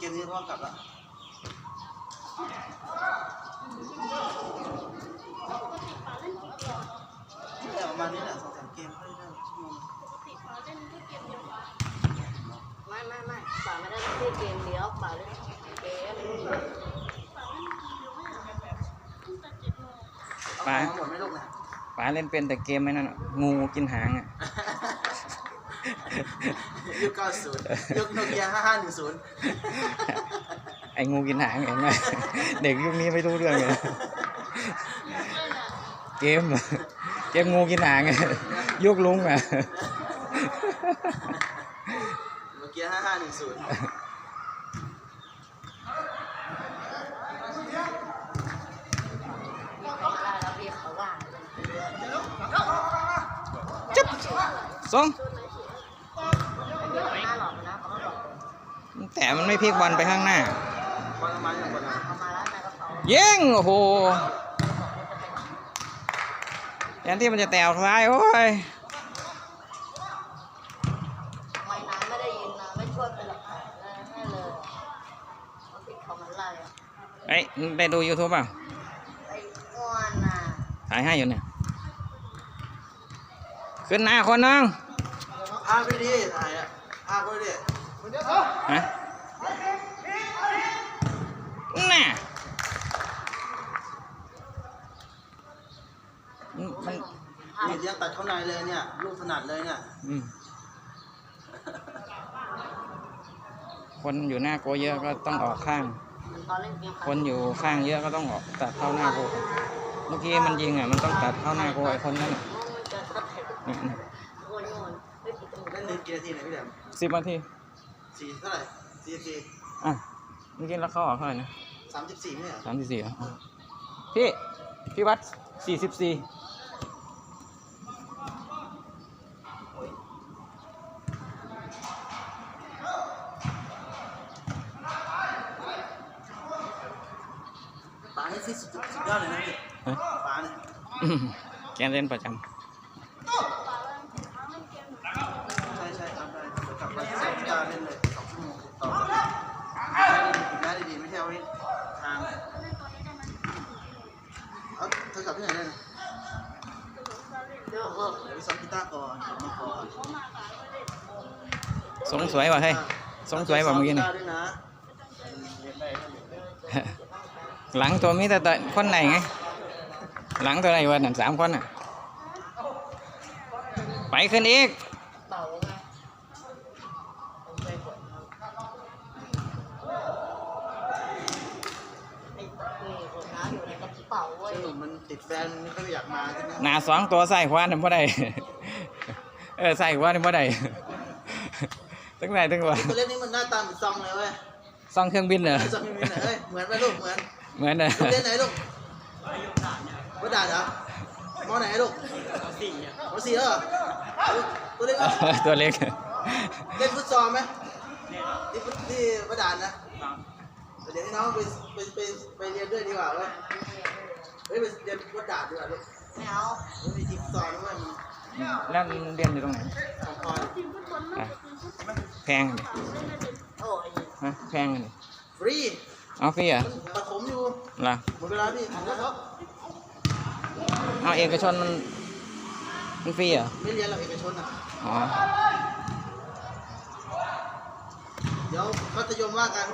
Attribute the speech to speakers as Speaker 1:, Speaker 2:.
Speaker 1: เกมนี้เพราะว่ากลับละแต่ประมาณนี้แหละสองสามเกมค่อยได้ชั่วโมง
Speaker 2: ไม่ไม่ไม่ป่าไม่ได้เล่นเกมเดียวป่าเล่นเกม
Speaker 1: เอาของมาหมดไม่ลูกนะ
Speaker 3: ป๋าเล่นเป็นแต่เกมไม่นั่นอะงูกินหางอะ
Speaker 1: ยุคเก้าศูนย์ยุคโนเกียห้าห้าหนึ่งศูนย์
Speaker 3: ไอ้งูกินหางเห็นไหมเด็กยุคนี้ไม่รู้เรื่องเลยเกมอะเกมงูกินหางอะยุคลุงอะ
Speaker 1: โนเกียห้าห้าหนึ่งศูนย์
Speaker 2: ไม่ได้แล้วพี่เขาว่า
Speaker 3: จุ๊บสอง
Speaker 2: เดี๋ยวหน้าหลอกนะเขาบอก
Speaker 3: แต่มันไม่พลิกบอลไปข้างหน้า
Speaker 1: บอลประมาณอย่างบอลนะ
Speaker 2: เขามาแล้วนายก็เขา
Speaker 3: เย้งโอ้โหแทนที่มันจะแตวท้ายโอ้ย
Speaker 2: ไม่น้ำไม่ได้ยินนะไม่ช่วยเป็นหลักฐานเลยให้เลยเขาติดเขามันไล่อะ
Speaker 3: เอ้ยได้ดู YouTube เปล่า
Speaker 2: ไอ้อ้วนน่ะ
Speaker 3: ถ่ายให้อยู่เนี่ย ขึ้นหน้าคนนึง
Speaker 1: ภาพไม่ดีถ่ายอะภาพไม่ดี
Speaker 3: ฮะ น่ะมัน
Speaker 1: นี่เลี้ยงตัดเข้าในเลยเนี่ย ลูกถนัดเลยเนี่ย
Speaker 3: อืมคนอยู่หน้าโกเยอะก็ต้องออกข้าง
Speaker 2: ตอนเล่นเกม
Speaker 3: คนอยู่ข้างเยอะก็ต้องออกตัดเข้าหน้าโก เมื่อกี้มันยิงอะมันต้องตัดเข้าหน้าโกไอ้คนนั้นอะ
Speaker 2: มันจะทับแท็ก
Speaker 3: เนี่ย
Speaker 2: โง่โง่ไม่ติดตรง
Speaker 1: เล่น
Speaker 2: นี้
Speaker 1: เล่นกี่นาทีเนี่ยพี่แหลม
Speaker 3: สิบนาที
Speaker 1: สี่เท่าไหร่ สี่สิบสี่
Speaker 3: อะเมื่อกี้เราเข้าออกเท่าไหร่นะ
Speaker 1: สามสิบสี่เนี่ย
Speaker 3: สามสิบสี่พี่ พี่วัดสี่สิบสี่
Speaker 1: ป๋านี่ที่สุดสุดยอดเลยนะพี่ป๋าเนี่ย
Speaker 3: แกเล่นประจ
Speaker 1: ใช่ใช่ครับได้เดี๋ยวกลับมาที่สองที่ดาวเล่นเลยสองชั่วโมงติดต่อกัน ได้ดีๆไม่ใช่เอาไว้ทางเอาเธอกลับที่ไหนได้นะ
Speaker 2: เดี๋ยวเออ
Speaker 1: เดี๋ยวไปซ้อมกีตาร์ก่อนเดี๋ยวมาก่อน
Speaker 3: สงสวยว่ะเฮ้ยสงสวยว่ะเมื่อกี้นี่
Speaker 1: ด้วยนะ
Speaker 3: หลังตัวมีแต่ตัวคนไหนไง หลังตัวไหนวะนั่นสามคนอะ ไปขึ้นอีก
Speaker 2: เป่า
Speaker 1: แบรนด์ไม่ค่อยอยากมาใช่ไหม
Speaker 3: หนาสองตัวใส่ขวานนี่บ่ได้ เออใส่ขวานนี่บ่ได้ตั้งไหนตั้งวะ
Speaker 1: ตัวเล่นนี้มันหน้าตาเหมือนซองเลยเว้ย
Speaker 3: ซ่องเครื่องบินเหรอ
Speaker 1: ไอ้ซองมีไหนเอ้ยเหมือนไหมลูกเหมือน
Speaker 3: เหมือนเนอะ
Speaker 1: ลูกเล่นไหนลูกวัดด่านเหรอมอไหนลูกมสี่อะมสี่เหรอตัวเล่น
Speaker 3: ตัวเล็ก
Speaker 1: เล่นฟุตซอลไหมที่ฟุตที่วัดด่านนะ เดี๋ยวให้น้องไปไปไปไปเรียนด้วยดีกว่าเว้ยเฮ้ยไปเรียนวัดด่านดีกว่าลูก
Speaker 2: ไม่เอา
Speaker 1: มันมีทีมฟุตซอลด้วยมัน
Speaker 3: แล้วเรียนอยู่ตรงไหน
Speaker 1: ของพร
Speaker 3: อะแพงดิ
Speaker 2: โอ้ย
Speaker 3: ฮะแพงดิ
Speaker 1: ฟรี
Speaker 3: เอาฟรีเหรอ
Speaker 1: มันประถมอยู่
Speaker 3: ล่ะ
Speaker 1: หมดเวลาพี่ถึงแล้วครับ
Speaker 3: เอาเอกชนมันมันฟรีเหรอ
Speaker 1: ไม่เรียนหรอกเอกชนอะ
Speaker 3: อ๋อ
Speaker 1: เดี๋ยวมัธยมว่ากัน